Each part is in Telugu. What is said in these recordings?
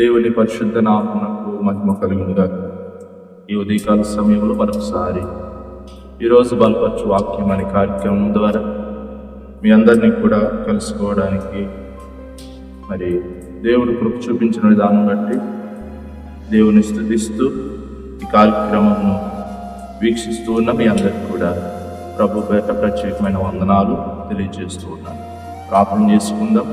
దేవుని పరిశుద్ధ నామమునకు మహిమ కలుగునుగా ఈ ఉదయకాల సమయంలో మరొకసారి ఈరోజు బలపరచు వాక్యం అనే కార్యక్రమం ద్వారా మీ అందరినీ కూడా కలుసుకోవడానికి మరి దేవుడు కృప చూపించిన విధానం బట్టి దేవుని స్థుతిస్తూ ఈ కార్యక్రమంను వీక్షిస్తూ ఉన్న మీ అందరికి కూడా ప్రభు పేట ప్రత్యేకమైన వందనాలు తెలియజేస్తూ ఉన్నాను. ప్రార్థన చేసుకుందాం.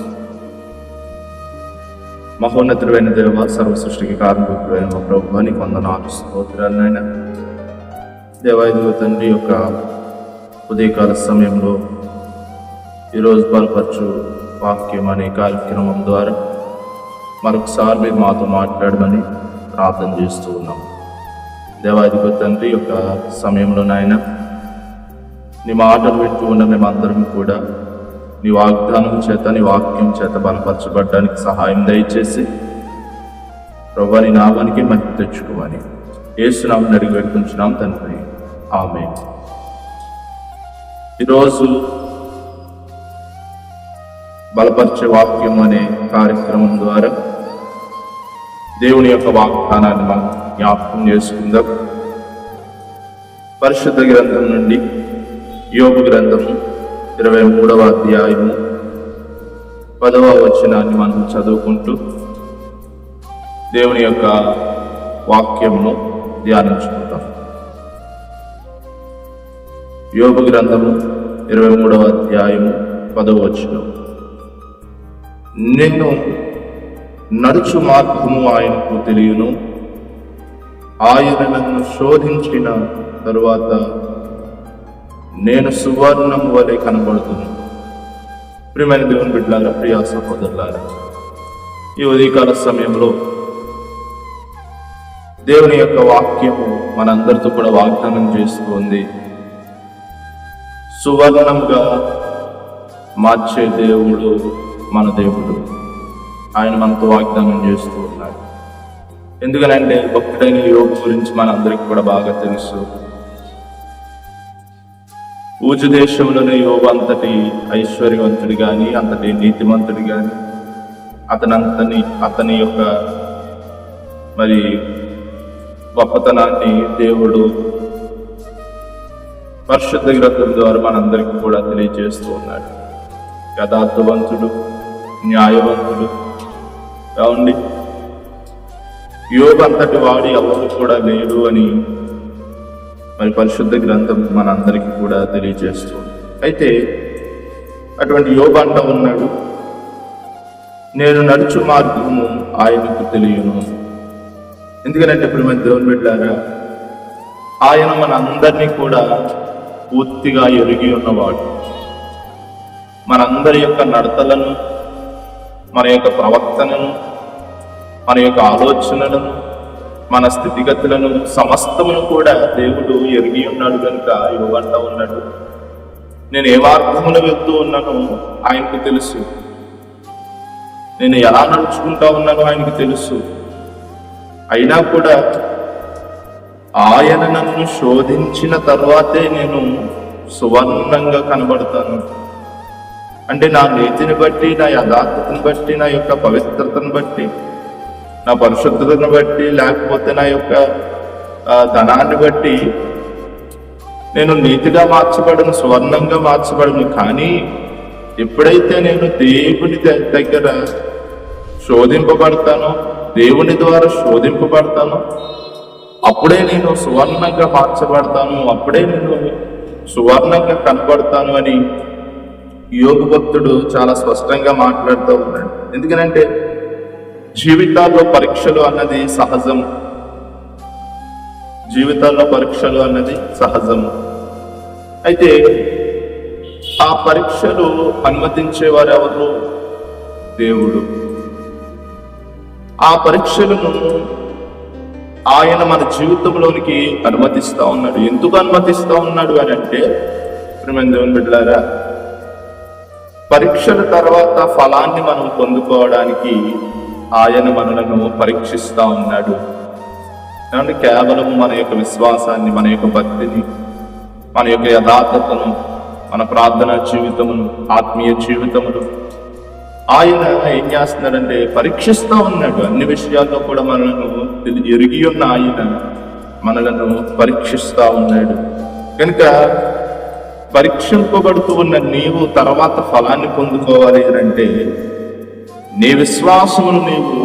మహోన్నతుడైన దేవ సర్వ సృష్టికి కారణభూతుడైన మా ప్రభు నీకు వందనాలు స్తోత్రాలైనా దేవాయుధ తండ్రి యొక్క ఉదయకాల సమయంలో ఈరోజు బలపరచు వాక్యం అనే కార్యక్రమం ద్వారా మరొకసారి మీరు మాతో మాట్లాడమని ప్రార్థన చేస్తూ ఉన్నాం. దేవాధిపతి తండ్రి యొక్క సమయంలో నాయన నీ మాటలు వింటూ ఉన్న మేమందరం కూడా నీ వాగ్దానం చేత నీ వాక్యం చేత బలపరచబడడానికి సహాయం దయచేసి ప్రభా నీ నామానికి మహిమ తెచ్చుకోమని ఏసునామని అడిగి పెడుతుంటున్నాం తండ్రి. ఆమె ఈరోజు బలపరిచే వాక్యం అనే కార్యక్రమం ద్వారా దేవుని యొక్క వాగ్దానాన్ని మనం జ్ఞాపకం చేసుకుందాం. పరిశుద్ధ గ్రంథం నుండి యోగ గ్రంథము ఇరవై మూడవ అధ్యాయము పదవ వచనాన్ని మనం చదువుకుంటూ దేవుని యొక్క వాక్యమును ధ్యానించుకుంటాం. యోగ గ్రంథము ఇరవై మూడవ అధ్యాయము పదవ వచనం. నేను నడుచు మార్గము ఆయనకు తెలియను. ఆయన నన్ను శోధించిన తరువాత నేను సువర్ణం వలె కనబడుతున్నాను ప్రియమైన దేవుని బిడ్డలారా ప్రియా సహోదరులారా ఈ ఉదయకాల సమయంలో దేవుని యొక్క వాక్యము మనందరితో కూడా వాగ్దానం చేస్తుంది. సువర్ణంగా మార్చే దేవుడు మన దేవుడు. ఆయన మనతో వాగ్దానం చేస్తూ ఉన్నాడు. ఎందుకనంటే భక్తుడైన యోగు గురించి మనందరికీ కూడా బాగా తెలుసు. ఊజు దేశంలోని యోగు అంతటి ఐశ్వర్యవంతుడు కానీ అంతటి నీతిమంతుడు కానీ అతనంతని అతని యొక్క మరి గొప్పతనాన్ని దేవుడు పరిశుద్ధ గ్రంథం ద్వారా మనందరికీ కూడా తెలియజేస్తూ ఉన్నాడు. యథార్థవంతుడు న్యాయవంతుడు కావండి. యోగ అంతటి వాడి ఎవరు కూడా లేడు అని మరి పరిశుద్ధ గ్రంథం మనందరికీ కూడా తెలియజేస్తుంది అయితే అటువంటి యోగ అంట ఉన్నాడు. నేను నడుచు మార్గము ఆయనకు తెలియను. ఎందుకంటే ఇప్పుడు మన దేవుని బిడ్డారా ఆయన మన అందరినీ కూడా పూర్తిగా ఎరిగి ఉన్నవాడు. మనందరి యొక్క నడతలను మన యొక్క ప్రవర్తనను మన యొక్క ఆలోచనలను మన స్థితిగతులను సమస్తమును కూడా దేవుడు ఎరిగి ఉన్నాడు కనుక ఇవ్వంట ఉన్నాడు. నేను ఏ మార్గమున వెళ్తూ ఉన్నానో ఆయనకు తెలుసు. నేను ఎలా నడుచుకుంటా ఉన్నానో ఆయనకు తెలుసు. అయినా కూడా ఆయన నన్ను శోధించిన తర్వాతే నేను సువర్ణంగా కనబడతాను. అంటే నా నీతిని బట్టి నా యథార్థతను బట్టి నా యొక్క పవిత్రతను బట్టి నా పరిశుద్ధతను బట్టి లేకపోతే నా యొక్క ధనాన్ని బట్టి నేను నీతిగా మార్చబడను సువర్ణంగా మార్చబడను. కానీ ఎప్పుడైతే నేను దేవుని దగ్గర శోధింపబడతానో దేవుని ద్వారా శోధింపబడతానో అప్పుడే నేను సువర్ణంగా మార్చబడతాను అప్పుడే నేను సువర్ణంగా కనబడతాను అని యోగ భక్తుడు చాలా స్పష్టంగా మాట్లాడుతూ ఉన్నాడు. ఎందుకనంటే జీవితాల్లో పరీక్షలు అన్నది సహజం. జీవితాల్లో పరీక్షలు అన్నది సహజం. అయితే ఆ పరీక్షలు అనుమతించేవారు ఎవరు? దేవుడు. ఆ పరీక్షలను ఆయన మన జీవితంలోనికి అనుమతిస్తా ఉన్నాడు. ఎందుకు అనుమతిస్తా ఉన్నాడు అని అంటే ప్రియమైన దేవుని బిడ్డలారా పరీక్షల తర్వాత ఫలాన్ని మనం పొందుకోవడానికి ఆయన మనలను పరీక్షిస్తూ ఉన్నాడు. ఏమంటే కేవలం మన యొక్క విశ్వాసాన్ని మన యొక్క భక్తిని మన యొక్క యథార్థతను మన ప్రార్థన జీవితమును ఆత్మీయ జీవితమును ఆయన ఏం చేస్తున్నాడంటే పరీక్షిస్తూ ఉన్నాడు. అన్ని విషయాల్లో కూడా మనలను ఎరిగి ఉన్న ఆయన మనలను పరీక్షిస్తూ ఉన్నాడు. కనుక పరీక్షింపబడుతూ ఉన్న నీవు తర్వాత ఫలాన్ని పొందుకోవాలి అని అంటే నీ విశ్వాసమును నీవు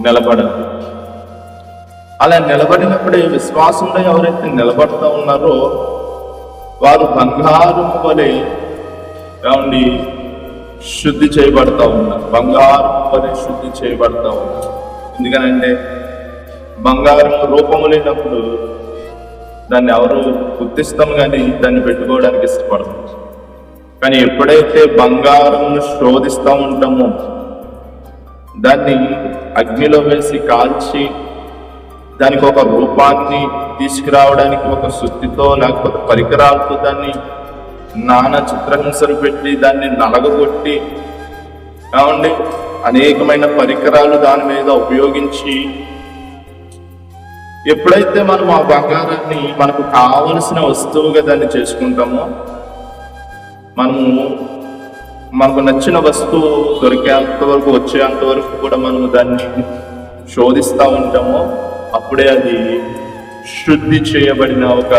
నిలబడదు అలా నిలబడినప్పుడే విశ్వాసంలో ఎవరైతే నిలబడతా ఉన్నారో వారు బంగారం వలె ఏమండి శుద్ధి చేయబడతా ఉన్నారు. బంగారం వలె శుద్ధి చేయబడతా ఉన్నారు. ఎందుకనంటే బంగారం రూపము లేనప్పుడు దాన్ని ఎవరు గుర్తిస్తాం కానీ దాన్ని పెట్టుకోవడానికి ఇష్టపడతాం కానీ ఎప్పుడైతే బంగారంను శోధిస్తూ ఉంటామో దాన్ని అగ్నిలో వేసి కాల్చి దానికి ఒక రూపాన్ని తీసుకురావడానికి ఒక శుద్ధితో లేకపోతే పరికరాలతో దాన్ని నానా చిత్రహింసలు పెట్టి దాన్ని నలగగొట్టి కావండి అనేకమైన పరికరాలు దాని మీద ఉపయోగించి ఎప్పుడైతే మనం ఆ బంగారాన్ని మనకు కావలసిన వస్తువుగా దాన్ని చేసుకుంటామో మనము మనకు నచ్చిన వస్తువు దొరికేంత వరకు వచ్చేంత వరకు కూడా మనము దాన్ని శోధిస్తూ ఉంటామో అప్పుడే అది శుద్ధి చేయబడిన ఒక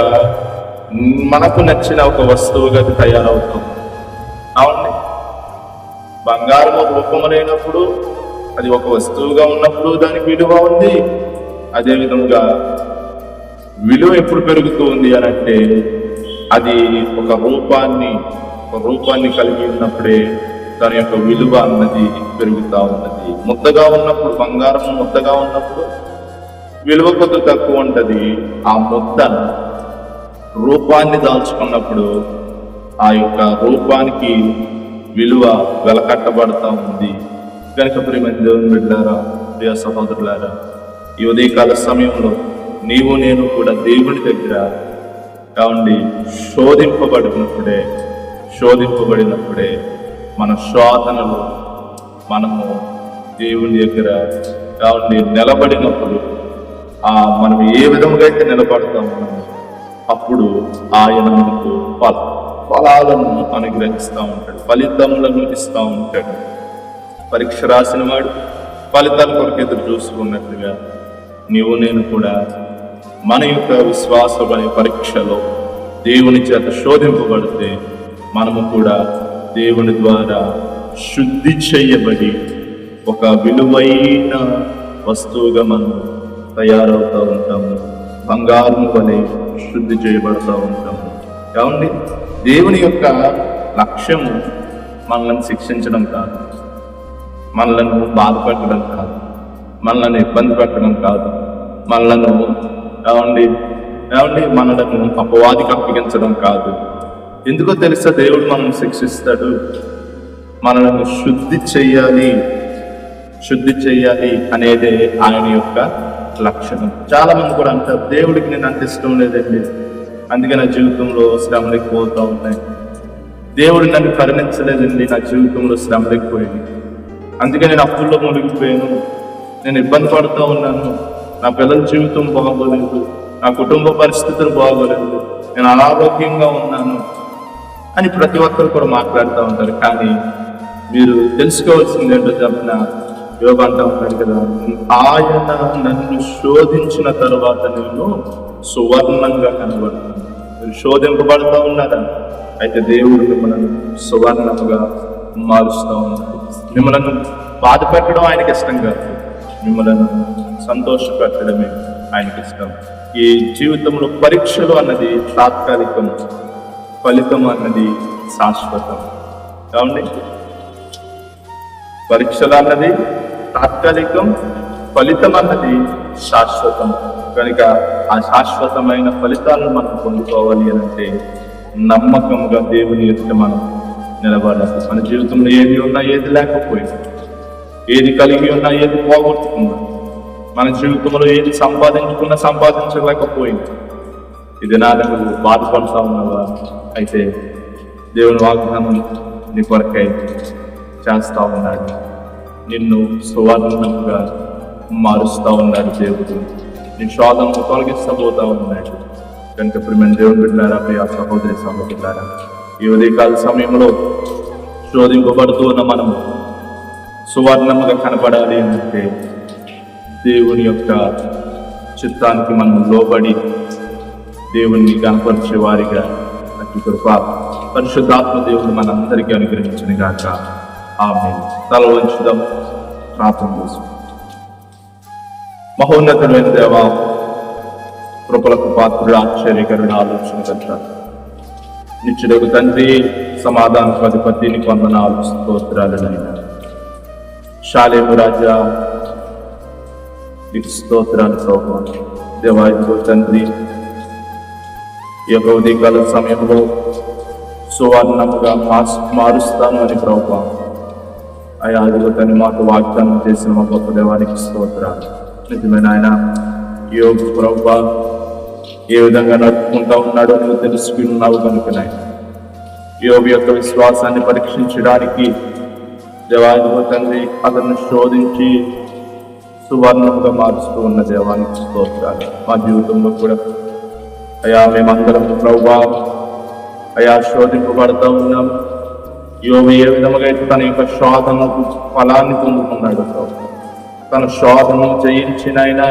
మనకు నచ్చిన ఒక వస్తువుగా అది తయారవుతుంది అవునండి. బంగారము రూపములైనప్పుడు అది ఒక వస్తువుగా ఉన్నప్పుడు దానికి విలువ ఉంది. అదేవిధంగా విలువ ఎప్పుడు పెరుగుతూ ఉంది అని అంటే అది ఒక రూపాన్ని రూపాన్ని కలిగి ఉన్నప్పుడే దాని యొక్క విలువ అన్నది పెరుగుతూ ఉన్నది. ముద్దగా ఉన్నప్పుడు బంగారం ముద్దగా ఉన్నప్పుడు విలువ కొద్ది తక్కువ ఉంటుంది. ఆ ముద్ద రూపాన్ని దాల్చుకున్నప్పుడు ఆ యొక్క రూపానికి విలువ వెలకట్టబడతా ఉంది. కనుక ప్రియమైన దేవుని బిడ్డారా ప్రియ సహోదరులారా ఈ ఉదయకాల సమయంలో నీవు నేను కూడా దేవుని దగ్గర కావండి శోధింపబడినప్పుడే శోధింపబడినప్పుడే మన శోధనలు మనము దేవుని దగ్గర కావండి నిలబడినప్పుడు ఆ మనం ఏ విధముగా అయితే నిలబడతామో అప్పుడు ఆయన మనకు ఫల ఫలాలను అనుగ్రహిస్తూ ఉంటాడు ఫలితములను ఇస్తూ ఉంటాడు. పరీక్ష రాసిన వాడు ఫలితాల కొరకు ఎదురు చూసుకున్నట్లుగా నీవు నేను కూడా మన యొక్క విశ్వాసమైన పరీక్షలో దేవుని చేత శోధింపబడితే మనము కూడా దేవుని ద్వారా శుద్ధి చేయబడి ఒక విలువైన వస్తువుగా మనం తయారవుతూ ఉంటాము. బంగారం వలె శుద్ధి చేయబడుతూ ఉంటాము. కావండి దేవుని యొక్క లక్ష్యము మనల్ని శిక్షించడం కాదు. మనలను బాధపెట్టడం కాదు. మనల్ని ఇబ్బంది పెట్టడం కాదు. మనలను ఏమండి ఏమండి మనలను అపవాదికి అప్పగించడం కాదు. ఎందుకో తెలుసా దేవుడు మనం శిక్షిస్తాడు? మనల్ని శుద్ధి చెయ్యాలి శుద్ధి చెయ్యాలి అనేదే ఆయన యొక్క లక్షణం. చాలా మంది కూడా అంటారు దేవుడికి నేను అంత ఇష్టం లేదండి. అందుకే నా జీవితంలో శ్రమలు పోతూ ఉన్నాయి. దేవుడు నన్ను కరుణించలేదండి నా జీవితంలో శ్రమలు ఎక్కువైంది. అందుకే నేను అప్పుల్లో మునిగిపోయాను. నేను ఇబ్బంది పడుతూ ఉన్నాను. నా పిల్లల జీవితం బాగోలేదు. నా కుటుంబ పరిస్థితులు బాగోలేదు. నేను అనారోగ్యంగా ఉన్నాను. అని ప్రతి ఒక్కరు కూడా మాట్లాడుతూ ఉంటారు. కానీ మీరు తెలుసుకోవాల్సింది ఏంటో చెప్పిన? యోగ అంటూ ఉంటారు కదా ఆయన నన్ను శోధించిన తర్వాత నేను సువర్ణంగా కనబడతాను మీరు శోధింపబడుతూ ఉన్నారా? అయితే దేవుడు మిమ్మల్ని సువర్ణముగా మారుస్తూ ఉన్నాడు. మిమ్మల్ని బాధ పెట్టడం ఆయనకి ఇష్టం కాదు. మిమ్మల్ని సంతోషపెట్టడమే ఆయనకి ఇష్టం. ఈ జీవితంలో పరీక్షలు అన్నది తాత్కాలికం. ఫలితం అన్నది శాశ్వతం. కావండి పరీక్షలు అన్నది తాత్కాలికం ఫలితం అన్నది శాశ్వతం. కనుక ఆ శాశ్వతమైన ఫలితాలను మనం పొందుకోవాలి అని అంటే నమ్మకంగా దేవుని ఎదుట మనం నిలబడాలి. మన జీవితంలో ఏది ఉన్నా ఏది లేకపోయినా ఏది కలిగి ఉన్నా ఏది పోగొట్టుకున్నా మన జీవితంలో ఏది సంపాదించుకున్నా సంపాదించలేకపోయింది ఇది నా బాధపడతా ఉన్నావా అయితే దేవుని వాగ్దానం నీ కొరకై చేస్తూ ఉన్నాడు. నిన్ను సువర్ణంగా మారుస్తూ ఉన్నాడు దేవుడు. నీ శోధనను తొలగిస్తా పోతా ఉన్నాడు. కనుక ప్రిమైన దేవుని బిడ్డారా ప్రియ సహోదరి సహోదరులారా ఈ ఉదయకాల సమయంలో శోధింపబడుతూ ఉన్న మనము సువర్ణముగా కనపడాలి అంటే దేవుని యొక్క చిత్తానికి మనం లోబడి దేవుణ్ణి కనపరిచే వారిగా అతి కృప పరిశుద్ధాత్మ దేవుడు మనందరికీ అనుగ్రహించిన గాక. ఆమె తల వంచుదాం. ప్రార్థన చేసుకుందాం మహోన్నతుడైన దేవ కృపలకు పాత్రుడు ఆశ్చర్యకరుడు ఆలోచన కర్త నిత్యుడకు తండ్రి సమాధాన పధిపతి నీకు వందనాలు శాలేము రాజా నీకు స్తోత్రాలు ప్రభు దేవాయకు తండ్రి ఈ యొక్క ఉదయకాల సమయంలో సువర్ణముగా మాస్ మారుస్తాను అని ప్రభా అయా అదిగో మాకు వాగ్దానం చేసిన మా గొప్ప దేవానికి స్తోత్రాలు. నిజమైన ఆయన యోగ ప్రభు ఏ విధంగా నడుపుకుంటా ఉన్నాడో నువ్వు తెలుసుకుని ఉన్నావు కనుక యోగి యొక్క విశ్వాసాన్ని పరీక్షించడానికి దేవాదిగో తండ్రి అతన్ని శోధించి సువర్ణముగా మారుస్తూ ఉన్న దేవానికి స్తోత్రాలు. మా జీవితంలో కూడా అయా మేమందరం ప్రభా అయా శోధింపబడతా ఉన్నాం యోగు ఏ విధముగా అయితే తన యొక్క శోధనకు ఫలాన్ని పొందుకున్నాడు తన శోధను జయించిన ఆయన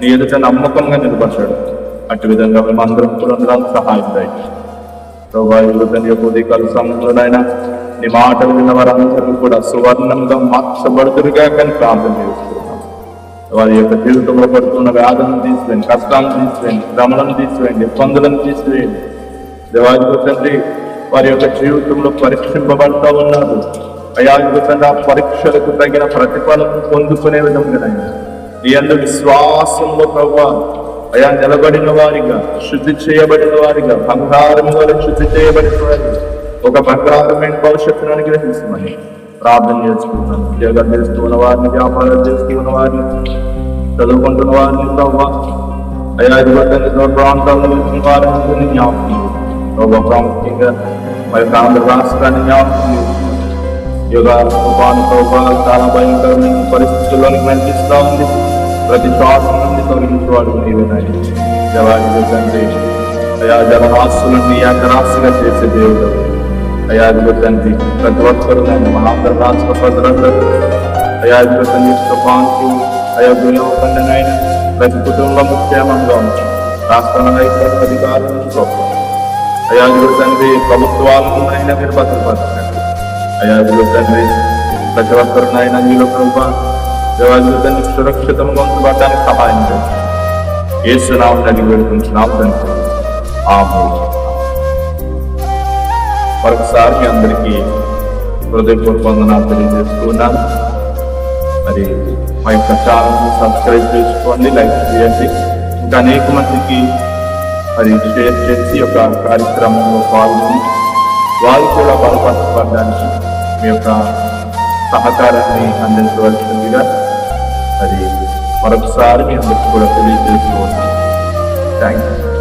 నీ ఎదుట నమ్మకంగా నిలబడ్డాడు. అటు విధంగా మేమందరం కూడా సహాయం ప్రభా యువతని యొక్క ఉదయకాల సమయంలోనైనా నీ మాటలు విన్న వారందరూ కూడా సువర్ణంగా మార్చబడుతురుగా కానీ ప్రార్థన చేస్తున్నాం వారి యొక్క జీవితంలో పడుతున్న వ్యాధులను తీసివేయండి కష్టాలను తీసివేయండి శ్రమలను తీసివేయండి ఇబ్బందులను తీసివేయండి. దేవాది తండ్రి వారి యొక్క జీవితంలో పరీక్షింపబడతా ఉన్నారు. అయా తండ్రి ఆ పరీక్షలకు తగిన ప్రతిఫలం పొందుకునే విధంగా ఈ అందరి విశ్వాసంలో ప్రభావ అయా నిలబడిన వారిగా శుద్ధి చేయబడిన వారిగా బంగారం వల్ల శుద్ధి చేయబడిన వారిగా ఒక బంగారమైన భవిష్యత్తును అనుగ్రహించమని. ప్రార్థన చేసుకుంటున్నాను ఉద్యోగాలు చేస్తున్న వారిని వ్యాపారాలు చేస్తున్న వారిని చదువుకుంటున్న వారిని ప్రభావ అయా ఇది తండ్రి దూర ప్రాంతాల్లో వచ్చిన వారిని జ్ఞాపకం చేయండి. ప్రభావ ప్రాముఖ్యంగా మరి యొక్క ఆంధ్ర రాష్ట్రాన్ని జ్ఞాపకం చేయండి. యుగ తుఫాను ప్రభావ చాలా భయంకరమైన పరిస్థితుల్లోనికి నడిపిస్తా ఉంది ప్రతి శ్వాసం నుండి తొలగించేవాడు నీవేనాయి దేవాది తండ్రి అయా జలరాశులని అకరాశిగా చేసే దేవుడు అయా ఇదిగో తండ్రి ప్రతి ఒక్కరు నన్ను మా ఆంధ్ర రాష్ట్ర ప్రజలందరూ అయా ఇదిగో తండ్రి తుఫాన్కు అయా గురవకుండానైనా ప్రతి కుటుంబం క్షేమంగా ఉంది రాష్ట్ర నాయకులు అధికారులతో అయా ఇదిగో తండ్రి ప్రభుత్వాలను అయినా మీరు భద్రపరచండి అయా ఇదిగో తండ్రి ప్రతి ఒక్కరినైనా మీలో ప్రభా దేవాదిగో తండ్రి సురక్షితంగా ఉంచబడడానికి సహాయం చేయండి ఏసునామని అడిగి పెడుకుంటున్నాం తండ్రి ఆమె మరొకసారి మీ అందరికీ హృదయపూర్వక వందనాలు తెలియజేస్తున్నాను. మరి మా యొక్క ఛానల్ని సబ్స్క్రైబ్ చేసుకోండి లైక్ చేయండి. ఇంకా అనేక మందికి మరి షేర్ చేసి ఒక కార్యక్రమంలో పాల్గొని వారు కూడా బలపరచబడడానికి మీ యొక్క సహకారాన్ని అందించవలసిందిగా మరి మరొకసారి మీ అందరికీ కూడా తెలియజేసుకోవచ్చు థ్యాంక్ యూ.